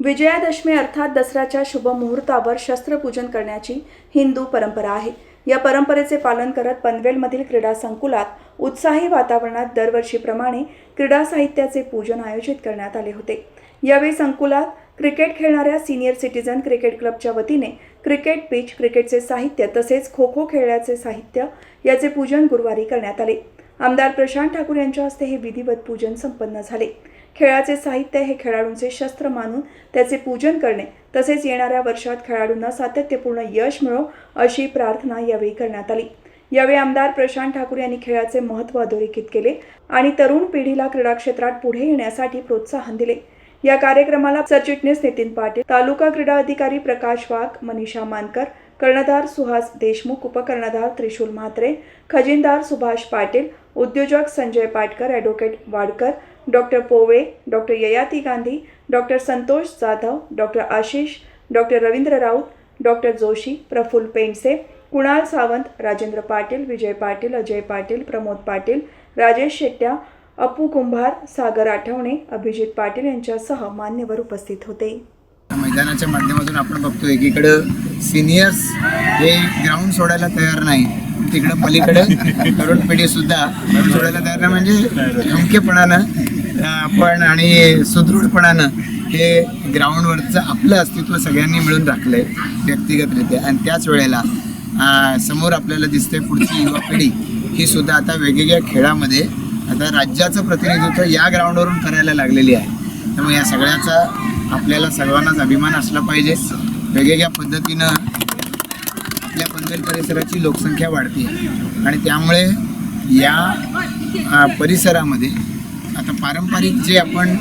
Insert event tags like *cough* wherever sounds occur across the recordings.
विजयादशमी अर्थात दसऱ्याच्या शुभ मुहूर्तावर शस्त्रपूजन करण्याची हिंदू परंपरा आहे. या परंपरेचे पालन करत पनवेलमधील क्रीडा संकुलात उत्साही वातावरणात दरवर्षीप्रमाणे क्रीडा साहित्याचे पूजन आयोजित करण्यात आले होते. यावेळी संकुलात क्रिकेट खेळणाऱ्या सिनियर सिटीजन क्रिकेट क्लबच्या वतीने क्रिकेट पिच क्रिकेटचे साहित्य तसेच खो खो खेळण्याचे साहित्य याचे पूजन गुरुवारी करण्यात आले. आमदार प्रशांत ठाकूर यांच्या हस्ते हे विधिवत पूजन संपन्न झाले. खेळाचे साहित्य हे खेळाडूंचे शस्त्र मानून त्याचे पूजन करणे तसेच येणाऱ्या वर्षात खेळाडूंना सातत्यपूर्ण यश मिळो अशी प्रार्थना यावेळी करण्यात आली. यावेळी आमदार प्रशांत ठाकूर यांनी खेळाचे महत्त्व अधोरेखित केले आणि तरुण पिढीला क्रीडा क्षेत्रात पुढे येण्यासाठी प्रोत्साहन दिले. या कार्यक्रमाला सरचिटणीस नितीन पाटील तालुका क्रीडा अधिकारी प्रकाश वाघ मनीषा मानकर कर्णधार सुहास देशमुख उपकर्णधार त्रिशूल म्हात्रे खजिनदार सुभाष पाटील उद्योजक Sanjay Patkar advocate Wadkar doctor Powale doctor Yayati Gandhi doctor Santosh Jadhav doctor Ashish doctor Ravindra Raut doctor Joshi Praful Pendse Kunal Sawant Rajendra Patil Vijay Patil Ajay Patil Pramod Patil Rajesh Shettya Appu Kumbhar Sagar Athawane Abhijit Patil यांच्यासह मान्यवर उपस्थित होते. मैदानाच्या माध्यमातून आपण बघतो एकीकडं seniors हे ground सोडायला तयार नाही तिकडं पलीकडं *laughs* तरुण पिढी सुद्धा ग्राउंड सोडायला तयार नाही म्हणजे खमकेपणानं पण आपण आणि सुदृढपणानं हे ग्राउंडवरचं आपलं अस्तित्व सगळ्यांनी मिळून राखलंय व्यक्तिगतरित्या. आणि त्याच वेळेला समोर आपल्याला दिसते पुढची युवा पिढी. ही सुद्धा आता वेगवेगळ्या खेळामध्ये आता राज्याचं प्रतिनिधित्व या ग्राउंडवरून करायला लागलेली आहे. त्यामुळे या सगळ्याचा आपल्याला सर्वांनाच अभिमान असला पाहिजे. वेगवेगळ्या पद्धतीनं आपल्या पनवेल परिसराची लोकसंख्या वाढते आणि त्यामुळे या परिसरामध्ये आता पारंपरिक जे आपण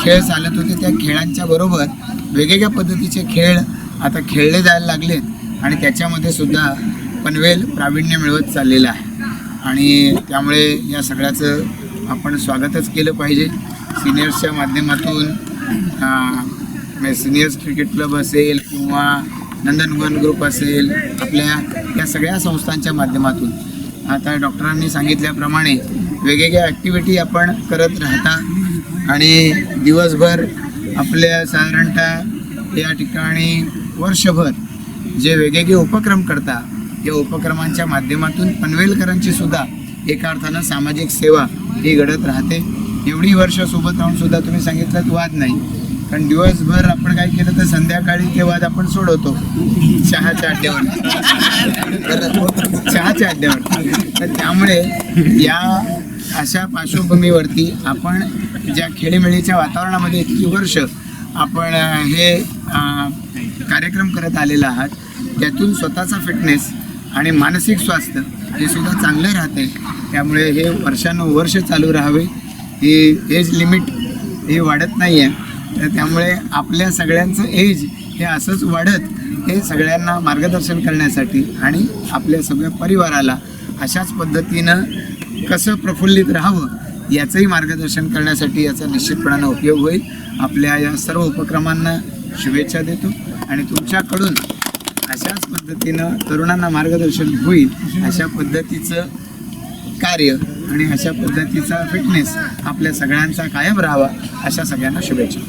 खेळ चालत होते त्या खेळांच्या बरोबर वेगवेगळ्या पद्धतीचे खेळ आता खेळले जायला लागलेत आणि त्याच्यामध्ये सुद्धा पनवेल प्रावीण्य मिळवत चाललेलं आहे. आणि त्यामुळे या सगळ्याचं आपण स्वागतच केलं पाहिजे. सिनियर्सच्या माध्यमातून म्हणजे सिनियर्स क्रिकेट क्लब असेल किंवा नंदनवन ग्रुप असेल आपल्या या सगळ्या संस्थांच्या माध्यमातून. आता डॉक्टरांनी सांगितल्याप्रमाणे वेगवेगळ्या ॲक्टिव्हिटी आपण करत राहता. आणि दिवसभर आपल्या साधारणतः या ठिकाणी वर्षभर जे वेगवेगळे उपक्रम करता या उपक्रमांच्या माध्यमातून पनवेलकरांची सुद्धा एका अर्थानं सामाजिक सेवा ही घडत राहते. एवढी वर्ष सोबत राहून सुद्धा तुम्ही सांगितलं वाद नाही. कारण दिवसभर आपण काय केलं तर संध्याकाळी ते वाद आपण सोडवतो. चहाच्या अड्ड्यावर. चहाच्या अड्ड्यावर. तर त्यामुळे या अशा पार्श्वभूमीवरती आपण ज्या खेळीमेळीच्या वातावरणामध्ये इतकी वर्ष आपण हे कार्यक्रम करत आलेला आहात त्यातून स्वतःचा फिटनेस आणि मानसिक स्वास्थ्य हे सुद्धा चांगलं राहते. त्यामुळे हे वर्षानुवर्ष चालू राहावे. ही एज लिमिट ही वाढत नाही आहे तर त्यामुळे आपल्या सगळ्यांचं एज हे असंच वाढत हे सगळ्यांना मार्गदर्शन करण्यासाठी आणि आपल्या सगळ्या परिवाराला अशाच पद्धतीनं कसं प्रफुल्लित राहावं याचंही मार्गदर्शन करण्यासाठी याचा निश्चितपणानं उपयोग होईल. आपल्या या सर्व उपक्रमांना शुभेच्छा देतो आणि तुमच्याकडून अशाच पद्धतीनं तरुणांना मार्गदर्शन होईल अशा पद्धतीचं कार्य आणि अशा पद्धतीचा फिटनेस आपल्या सगळ्यांचा कायम राहावा अशा सगळ्यांना शुभेच्छा.